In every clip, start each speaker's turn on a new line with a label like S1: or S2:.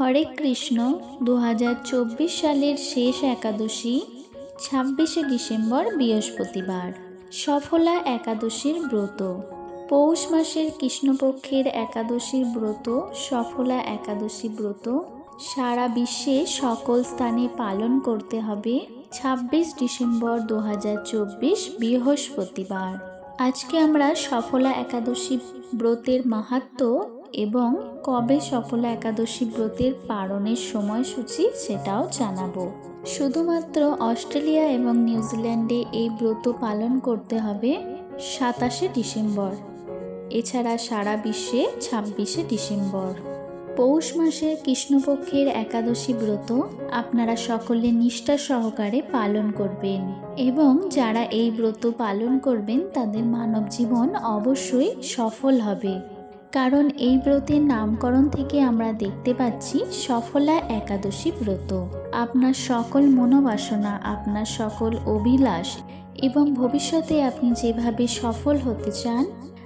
S1: হরে কৃষ্ণ দু হাজার চব্বিশ সালের শেষ একাদশী, ছাব্বিশে ডিসেম্বর বৃহস্পতিবার। সফলা একাদশীর ব্রত। পৌষ মাসের কৃষ্ণপক্ষের একাদশীর ব্রত, সফলা একাদশী ব্রত। সারা বিশ্বে সকল স্থানে পালন করতে হবে ছাব্বিশ ডিসেম্বর দু হাজার চব্বিশ বৃহস্পতিবার। আজকে আমরা সফলা একাদশী ব্রতের মাহাত্ম্য এবং কবে সফলা একাদশী ব্রতের পালনের সময়সূচি সেটাও জানাব। শুধুমাত্র অস্ট্রেলিয়া এবং নিউজিল্যান্ডে এই ব্রত পালন করতে হবে সাতাশে ডিসেম্বর। এছাড়া সারা বিশ্বে ছাব্বিশে ডিসেম্বর। পৌষ মাসের কৃষ্ণপক্ষের একাদশী ব্রত আপনারা সকলে নিষ্ঠা সহকারে পালন করবেন এবং যারা এই ব্রত পালন করবেন তাদের মানব জীবন অবশ্যই সফল হবে। কারণ এই ব্রতের নামকরণ থেকে আমরা দেখতে পাচ্ছি সফলা একাদশী ব্রত। আপনার সকল মনোবাসনা, আপনার সকল অভিলাষ এবং ভবিষ্যতে আপনি যেভাবে সফল হতে চান,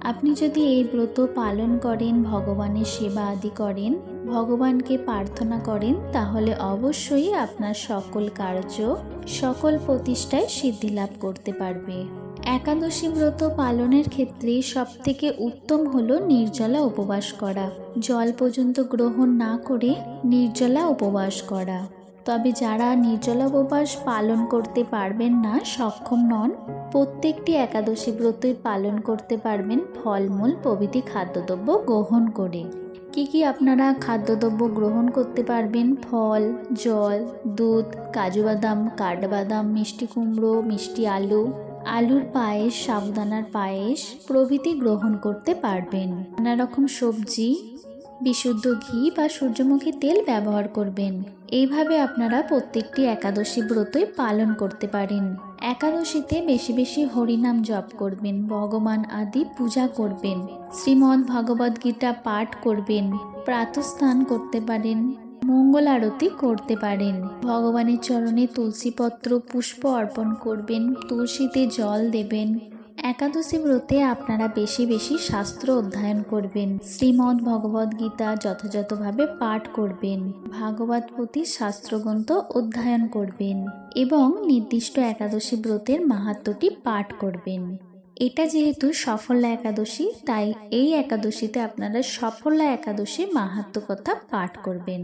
S1: আপনি যদি এই ব্রত পালন করেন, ভগবানের সেবা আদি করেন, ভগবানকে প্রার্থনা করেন, তাহলে অবশ্যই আপনার সকল কার্য, সকল প্রতিষ্ঠায় সিদ্ধি লাভ করতে পারবে। একাদশী ব্রত পালনের ক্ষেত্রে সবথেকে উত্তম হলো নির্জলা উপবাস করা। জল পর্যন্ত গ্রহণ না করে নির্জলা উপবাস করা। তবে যারা নির্জলা উপবাস পালন করতে পারবেন না, সক্ষম নন। প্রত্যেকটি একাদশী ব্রতই পালন করতে পারবেন ফলমূল, প্রভৃতি খাদ্যদ্রব্য গ্রহণ করে। কি কি আপনারা খাদ্যদ্রব্য গ্রহণ করতে পারবেন? ফল, জল, দুধ কাজু বাদাম কাঠবাদাম, মিষ্টি কুমড়ো, মিষ্টি আলু আলুর পায়েস সাবুদানার পায়েস প্রভৃতি গ্রহণ করতে পারবেন। নানা রকম সবজি, বিশুদ্ধ ঘি বা সূর্যমুখী তেল ব্যবহার করবেন। এইভাবে আপনারা প্রত্যেকটি একাদশী ব্রতই পালন করতে পারেন। একাদশীতে বেশি বেশি হরিনাম জপ করবেন, ভগবান আদি পূজা করবেন, শ্রীমদ্ ভগবদ গীতা পাঠ করবেন প্রাতস্থান করতে পারেন মঙ্গল আরতি করতে পারেন। ভগবানের চরণে তুলসীপত্র পুষ্প অর্পণ করবেন, তুলসীতে জল দেবেন। একাদশী ব্রতে আপনারা বেশি বেশি শাস্ত্র অধ্যয়ন করবেন। শ্রীমদ্ ভগবদ গীতা যথাযথভাবে পাঠ করবেন। ভাগবত প্রতি শাস্ত্রগ্রন্থ অধ্যয়ন করবেন এবং নির্দিষ্ট একাদশী ব্রতের মাহাত্মটি পাঠ করবেন। এটা যেহেতু সফলা একাদশী, তাই এই একাদশীতে আপনারা সফলা একাদশীর মাহাত্ম কথা পাঠ করবেন।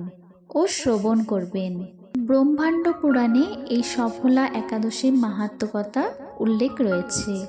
S1: ও শ্রবণ করবেন। ব্রহ্মাণ্ড পুরাণে এই সফলা একাদশীর মাহাত্মকতা উল্লেখ রয়েছে।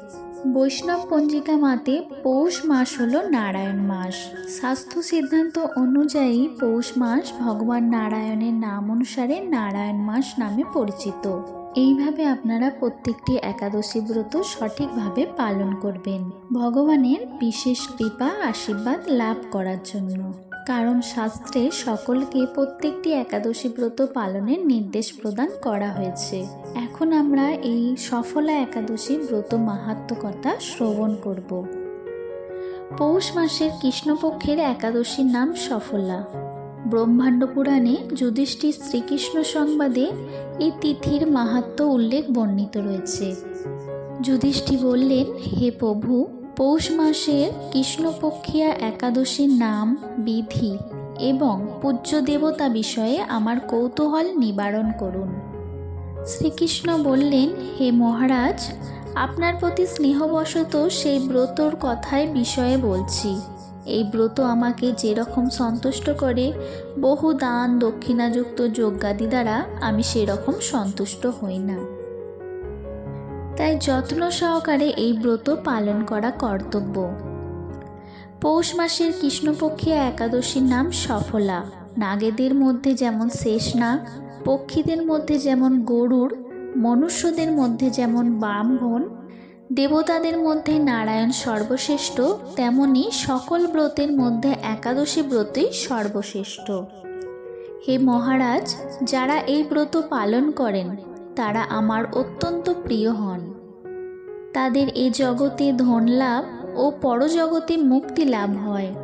S1: বৈষ্ণব পঞ্জিকা মাতে পৌষ মাস হল নারায়ণ মাস। স্বাস্থ্য সিদ্ধান্ত অনুযায়ী পৌষ মাস ভগবান নারায়ণের নাম অনুসারে নারায়ণ মাস নামে পরিচিত। এইভাবে আপনারা প্রত্যেকটি একাদশী ব্রত সঠিকভাবে পালন করবেন। ভগবানের বিশেষ কৃপা আশীর্বাদ লাভ করার জন্য। কারণ শাস্ত্রে সকলকে প্রত্যেকটি একাদশী ব্রত পালনের নির্দেশ প্রদান করা হয়েছে। এখন আমরা এই সফলা একাদশী ব্রত মাহাত্ম কথা শ্রবণ করব। পৌষ মাসের কৃষ্ণপক্ষের একাদশীর নাম সফলা। ব্রহ্মাণ্ড পুরাণে যুধিষ্ঠির শ্রীকৃষ্ণ সংবাদে এই তিথির মাহাত্ম উল্লেখ বর্ণিত রয়েছে। যুধিষ্ঠি বললেন, হে প্রভু পৌষ মাসের কৃষ্ণপক্ষিয়া একাদশীর নাম বিধি এবং পূজ্য দেবতা বিষয়ে আমার কৌতূহল নিবারণ করুন। শ্রীকৃষ্ণ বললেন, হে মহারাজ, আপনার প্রতি স্নেহবশত সেই ব্রতর কথায় বিষয়ে বলছি। এই ব্রত আমাকে যেরকম সন্তুষ্ট করে, বহু দান, দক্ষিণাযুক্ত যজ্ঞাদি দ্বারা আমি সেরকম সন্তুষ্ট হই না। তাই যত্ন সহকারে এই ব্রত পালন করা কর্তব্য। পৌষ মাসের কৃষ্ণপক্ষিয়া একাদশীর নাম সফলা। নাগেদের মধ্যে যেমন শেষ নাগ, পক্ষীদের মধ্যে যেমন গরুর, মনুষ্যদের মধ্যে যেমন ব্রাহ্মণ দেবতাদের মধ্যে নারায়ণ সর্বশ্রেষ্ঠ, তেমনি সকল ব্রতের মধ্যে একাদশী ব্রতই সর্বশ্রেষ্ঠ। হে মহারাজ, যারা এই ব্রত পালন করেন, তারা আমার অত্যন্ত প্রিয় হন। তাদের এ জগতে ধন লাভ ও পরজগতে মুক্তি লাভ হয়।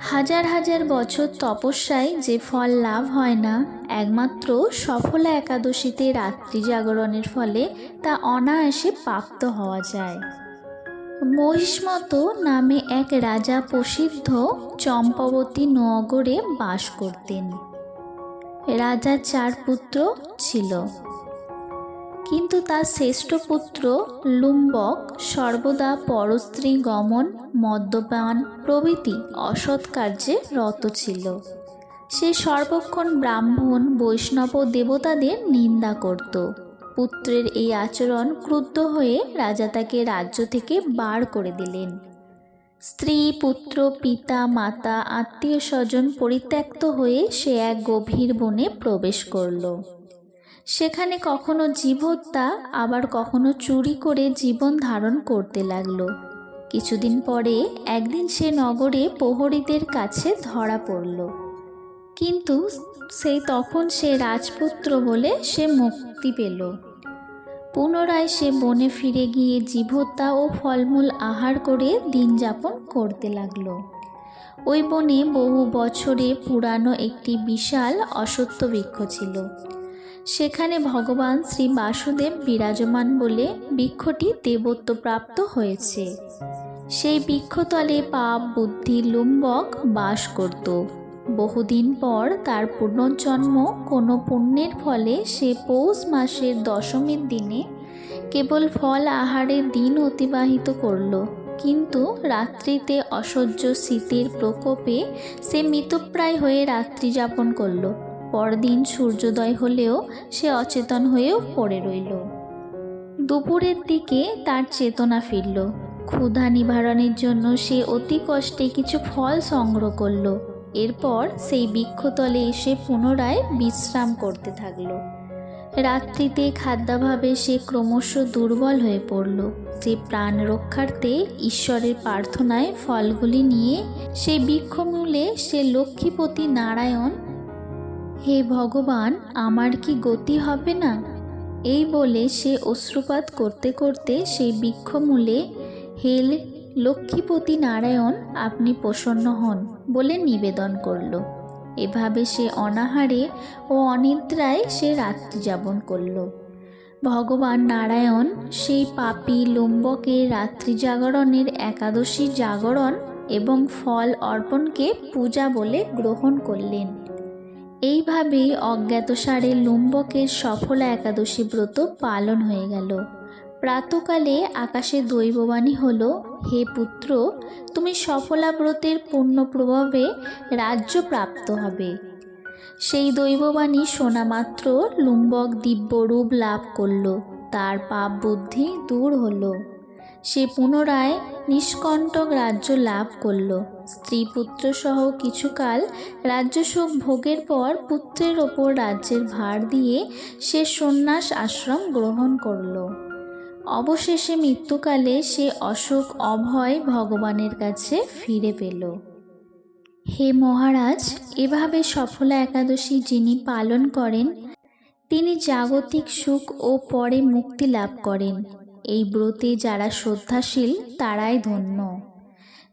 S1: হাজার হাজার বছর তপস্যায় যে ফল লাভ হয় না, একমাত্র সফলা একাদশীতে রাত্রি জাগরণের ফলে তা অনায়াসে প্রাপ্ত হওয়া যায়। মহিষ্মত নামে এক রাজা প্রসিদ্ধ চম্পাবতী নগরে বাস করতেন। রাজার চার পুত্র ছিল। কিন্তু তার শ্রেষ্ঠ পুত্র লুম্বক সর্বদা পরস্ত্রী গমন, মদ্যপান প্রভৃতি অসৎ কার্যে রত ছিল। সে সর্বক্ষণ ব্রাহ্মণ, বৈষ্ণব দেবতাদের নিন্দা করত। পুত্রের এই আচরণ ক্রুদ্ধ হয়ে রাজা তাকে রাজ্য থেকে বার করে দিলেন। স্ত্রী, পুত্র, পিতা, মাতা আত্মীয় স্বজন পরিত্যক্ত হয়ে সে এক গভীর বনে প্রবেশ করল। সেখানে কখনো জীবহত্যা, আবার কখনো চুরি করে জীবন ধারণ করতে লাগল। কিছুদিন পরে একদিন সে নগরে প্রহরীদের কাছে ধরা পড়ল। কিন্তু সেই তখন সে রাজপুত্র বলে সে মুক্তি পেল। পুনরায় সে বনে ফিরে গিয়ে জীবহত্যা ও ফলমূল আহার করে দিন যাপন করতে লাগল। ওই বনে বহু বছরে পুরানো একটি বিশাল অসত্য বৃক্ষ ছিল। সেখানে ভগবান শ্রী বাসুদেব বিরাজমান বলে বৃক্ষটি দেবত্ব প্রাপ্ত হয়েছে। সেই বৃক্ষতলে পাপ, বুদ্ধি, লুম্বক বাস করত। বহুদিন পর তার পুনর্জন্ম কোনো পুণ্যের ফলে সে পৌষ মাসের দশমীর দিনে কেবল ফল আহারের দিন অতিবাহিত করল। কিন্তু রাত্রিতে অসহ্য শীতের প্রকোপে সে মৃতপ্রায় হয়ে রাত্রি যাপন করল। পরদিন সূর্যোদয় হলেও সে অচেতন হয়েও পড়ে রইল। দুপুরের দিকে তার চেতনা ফিরল। ক্ষুধা নিবারণের জন্য সে অতি কষ্টে কিছু ফল সংগ্রহ করল। এরপর সেই বৃক্ষতলে এসে পুনরায় বিশ্রাম করতে থাকল। রাত্রিতে খাদ্যাভাবে সে ক্রমশ দুর্বল হয়ে পড়ল। সে প্রাণ রক্ষার্থে ঈশ্বরের প্রার্থনায় ফলগুলি নিয়ে সে বৃক্ষমূলে সে লক্ষ্মীপতি নারায়ণ হে ভগবান, আমার কি গতি হবে না? এই বলে সে অশ্রুপাত করতে করতে সেই বৃক্ষমূলে, হেল, লক্ষ্মীপতি নারায়ণ, আপনি প্রসন্ন হন বলে নিবেদন করল। এভাবে সে অনাহারে ও অনিদ্রায় সে রাত্রি যাপন করল। ভগবান নারায়ণ সেই পাপি লম্বকের রাত্রি জাগরণের একাদশী জাগরণ এবং ফল অর্পণকে পূজা বলে গ্রহণ করলেন। এইভাবেই অজ্ঞাতসারে লুম্বকের সফলা একাদশী ব্রত পালন হয়ে গেল। প্রাতকালে আকাশে দৈববাণী হল, হে পুত্র, তুমি সফলা ব্রতের পূর্ণ প্রভাবে রাজ্য প্রাপ্ত হবে। সেই দৈববাণী শোনা মাত্র লুম্বক দিব্যরূপ লাভ করল, তার পাপ বুদ্ধি দূর হলো। সে পুনরায় নিষ্কণ্টক রাজ্য লাভ করল। স্ত্রী পুত্র সহ কিছুকাল রাজ্যসুখ ভোগের পর পুত্রের ওপর রাজ্যের ভার দিয়ে সে সন্ন্যাস আশ্রম গ্রহণ করল। অবশেষে মৃত্যুকালে সে অশোক অভয় ভগবানের কাছে ফিরে পেল। হে মহারাজ, এভাবে সফলা একাদশী যিনি পালন করেন, তিনি জাগতিক সুখ ও পরে মুক্তি লাভ করেন। এই ব্রতে যারা শ্রদ্ধাশীল, তারাই ধন্য।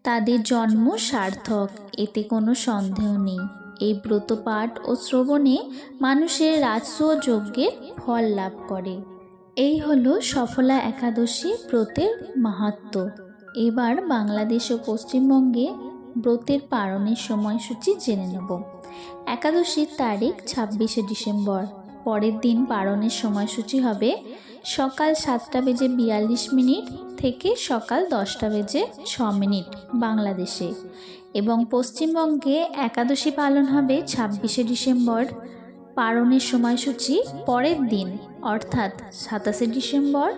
S1: তাদের জন্ম সার্থক, এতে কোনো সন্দেহ নেই। এই ব্রত পাঠ ও শ্রবণে মানুষের রাজস্ব যজ্ঞের ফল লাভ করে। এই হলো সফলা একাদশী ব্রতের মাহাত্ম। এবার বাংলাদেশ ও পশ্চিমবঙ্গে ব্রতের পালনের সময়সূচি জেনে নেব। একাদশীর তারিখ ছাব্বিশে ডিসেম্বর। পরের দিন পালনের সময়সূচি হবে সকাল সাতটা বেজে বিয়াল্লিশ মিনিট থেকে সকাল দশটা বেজে ছ মিনিট বাংলাদেশে এবং পশ্চিমবঙ্গে একাদশী পালন হবে ছাব্বিশে ডিসেম্বর। পালনের সময়সূচি পরের দিন, অর্থাৎ সাতাশে ডিসেম্বর।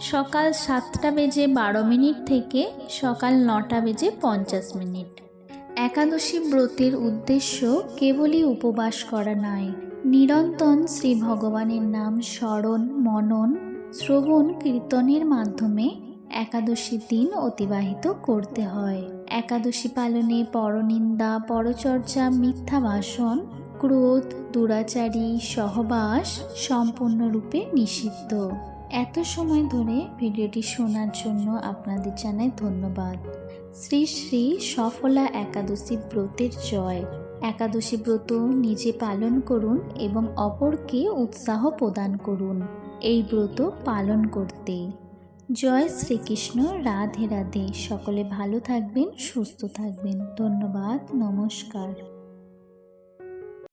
S1: সকাল সাতটা বেজে বারো মিনিট থেকে সকাল নটা বেজে পঞ্চাশ মিনিট। একাদশী ব্রতের উদ্দেশ্য কেবলই উপবাস করা নয়। নিরন্তন শ্রী ভগবানের নাম স্মরণ, মনন, শ্রবণ, কীর্তনের মাধ্যমে একাদশী দিন অতিবাহিত করতে হয়। একাদশী পালনে পরনিন্দা, পরচর্চা, মিথ্যা ভাষণ, ক্রোধ, দুরাচারী, সহবাস সম্পূর্ণরূপে নিষিদ্ধ। এত সময় ধরে ভিডিওটি শোনার জন্য আপনাদের জানাই ধন্যবাদ। শ্রী শ্রী সফলা একাদশী ব্রতের জয়। একাদশী ব্রত নিজে পালন করুন এবং অপরকে উৎসাহ প্রদান করুন। এই ব্রত পালন করতে। জয় শ্রীকৃষ্ণ, রাধে রাধে। সকলে ভালো থাকবেন, সুস্থ থাকবেন। ধন্যবাদ, নমস্কার।